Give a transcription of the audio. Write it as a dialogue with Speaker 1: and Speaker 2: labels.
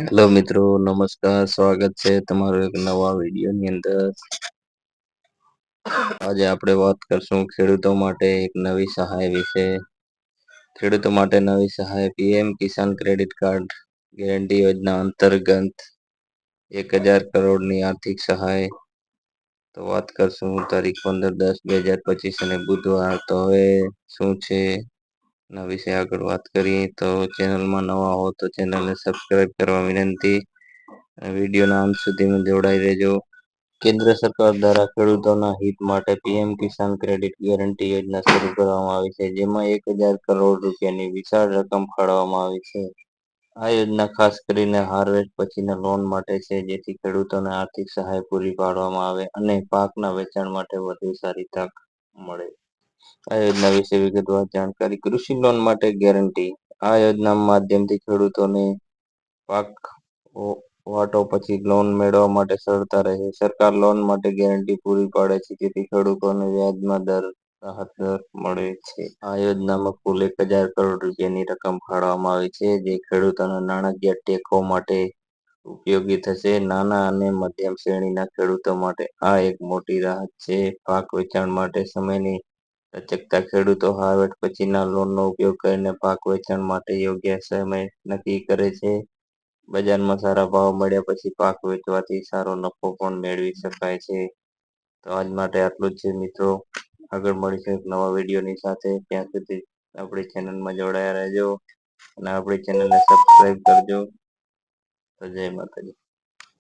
Speaker 1: Hello મિત્રો, નમસ્કાર, સ્વાગત છે તમારું એક નવા વિડીયોની અંદર. આજે આપણે વાત કરશું ખેડૂતો માટે એક નવી સહાય વિશે. ખેડૂતો માટે નવી સહાય, PM Kisan credit card guarantee યોજના અંતર્ગત એક હજાર કરોડની આર્થિક સહાય. તો વાત કરશું તારીખ પંદર દસ, બે હજાર પચીસ અને બુધવાર. તો હવે શું છે? ના વિશે આગળ વાત કરીએ તો ચેનલમાં નવા હો તો ચેનલને સબસ્ક્રાઈબ કરવા વિનંતી. વિડીયોના અંત સુધીમાં જોડાઈ રહેજો. કેન્દ્ર સરકાર દ્વારા ખેડૂતોના હિત માટે પીએમ કિસાન ક્રેડિટ ગેરંટી યોજના શરૂ કરવામાં આવી છે, જેમાં એક હજાર કરોડ રૂપિયાની વિશાળ રકમ ફાળવવામાં આવી છે. આ યોજના ખાસ કરીને હાર્વેસ્ટ પછીના લોન માટે છે, જેથી ખેડૂતોને આર્થિક સહાય પૂરી પાડવામાં આવે અને પાકના વેચાણ માટે વધુ સારી તક મળે. આ યોજના વિશે વિગતવાર જાણકારી કૃષિ લોન માટે ગેરંટી. આ યોજના માધ્યમથી ખેડૂતોને પાક વાટો પછી લોન મેળવવા માટે સરળતા રહે. સરકાર લોન માટે ગેરંટી પૂરી પાડે છે, જેથી ખેડૂતોને વ્યાજમાં દર રાહત દર મળે છે. આ યોજનામાં કુલ એક હજાર કરોડ રૂપિયાની રકમ ફાળવવામાં આવી છે, જે ખેડૂતોના નાણાકીય ટેકો માટે ઉપયોગી થશે. નાના અને મધ્યમ શ્રેણીના ખેડૂતો માટે આ એક મોટી રાહત છે. પાક વેચાણ માટે સમયની લચકતા ખેડૂતો હાર્વેસ્ટ પછીના લોનનો ઉપયોગ કરીને પાક વેચાણ માટે યોગ્ય સમય નક્કી કરે છે. બજારમાં સારા ભાવ મળ્યા પછી પાક વેચવાથી સારો નફો પણ મેળવી શકાય છે. તો આજ માટે આટલું જ છે મિત્રો. આગળ મળીશું એક નવા વિડીયોની સાથે. ત્યાં સુધી આપણી ચેનલમાં જોડાયા રહેજો અને આપણી ચેનલને સબસ્ક્રાઈબ કરજો. તો જય માતાજી.